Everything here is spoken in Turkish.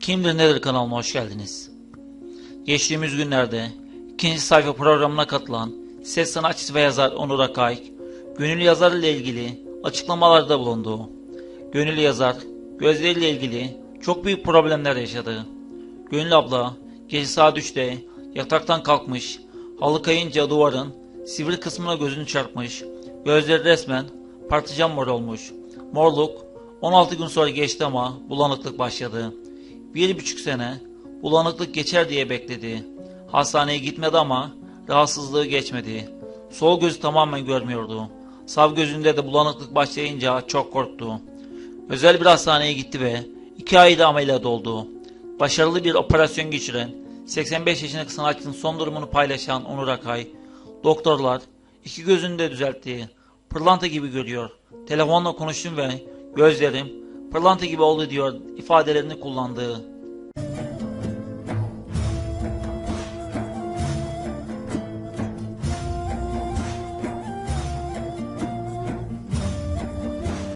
Kimdir Nedir kanalıma hoş geldiniz. Geçtiğimiz günlerde ikinci sayfa programına katılan ses sanatçısı ve yazar Onur Akay, Gönüllü Yazar ile ilgili açıklamalarda bulundu. Gönüllü Yazar, gözleriyle ilgili çok büyük problemler yaşadı. Gönül abla gece saat 3'te yataktan kalkmış, halı kayınca duvarın sivri kısmına gözünü çarpmış, gözleri resmen partıcan mor olmuş. Morluk 16 gün sonra geçti ama bulanıklık başladı. Bir buçuk sene bulanıklık geçer diye bekledi. Hastaneye gitmedi ama rahatsızlığı geçmedi. Sol gözü tamamen görmüyordu. Sağ gözünde de bulanıklık başlayınca çok korktu. Özel bir hastaneye gitti ve iki ayda ameliyat oldu. Başarılı bir operasyon geçiren 85 yaşındaki sanatçının son durumunu paylaşan Onur Akay, doktorlar iki gözünü de düzeltti. Pırlanta gibi görüyor. Telefonla konuştum ve gözlerim pırlanta gibi oldu diyor ifadelerini kullandığı.